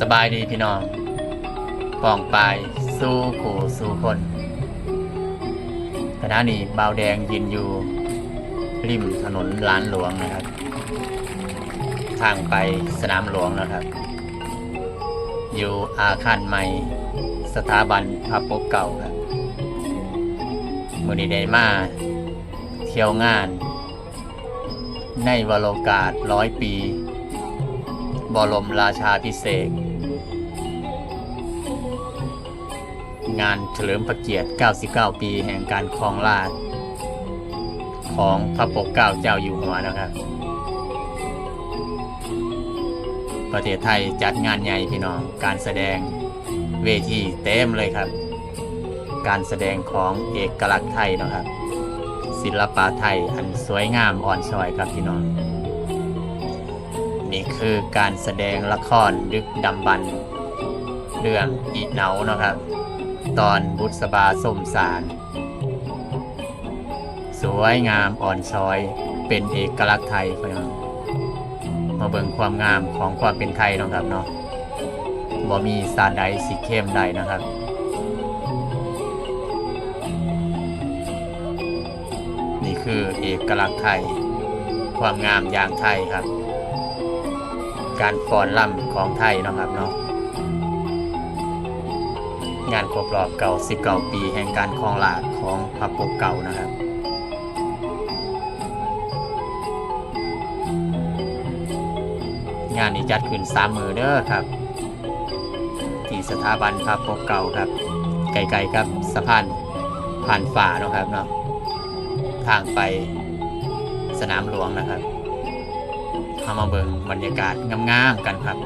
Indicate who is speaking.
Speaker 1: สบายดีพี่น้องป้องปายสู้ขู่สู้คนขณะนี้บาวแดงยืนอยู่ ริมถนนลานหลวงนะครับ ทางไปสนามหลวงนะครับ อยู่อาคารใหม่ สถาบันพระปกเก่าครับมือนี้ได้มาเที่ยวงาน ในวโรกาสร้อยปี บรมราชาพิเศษ งานเฉลิมพระเกียรติ 99 ปีแห่งการครองราชของพระปกเกล้าเจ้าอยู่หัวนะครับ ประเทศไทยจัดงานใหญ่พี่น้อง การแสดงเวทีเต็มเลยครับ การแสดงของเอกลักษณ์ไทยนะครับ ศิลปะไทยอันสวยงามอ่อนช้อยครับพี่น้อง นี่คือการแสดงละครดึกดำบรรเรื่องอีเหนาเนาะครับ ตอนบุษบาส้มสาร สวยงามอ่อนช้อยเป็นเอกลักษณ์ไทยพี่น้องมาเบิ่งความงามของความเป็นไทยนะครับเนาะบ่มีสารใดสีเข้มใดนะครับนี่คือเอกลักษณ์ไทย ความงามอย่างไทยครับ การฟ้อนลำของไทยนะครับเนาะ งานครบรอบเก่า19ปีแห่งการครองราชของพระปกเก่านะครับงานนี้จัดขึ้นสามมือเด้อครับ ที่สถาบันพระปกเก่าครับ ไกลๆครับสะพานผ่านฝ่าเนาะครับเนาะทางไปสนามหลวงนะครับเข้ามาเบิ่งบรรยากาศงามๆกันครับ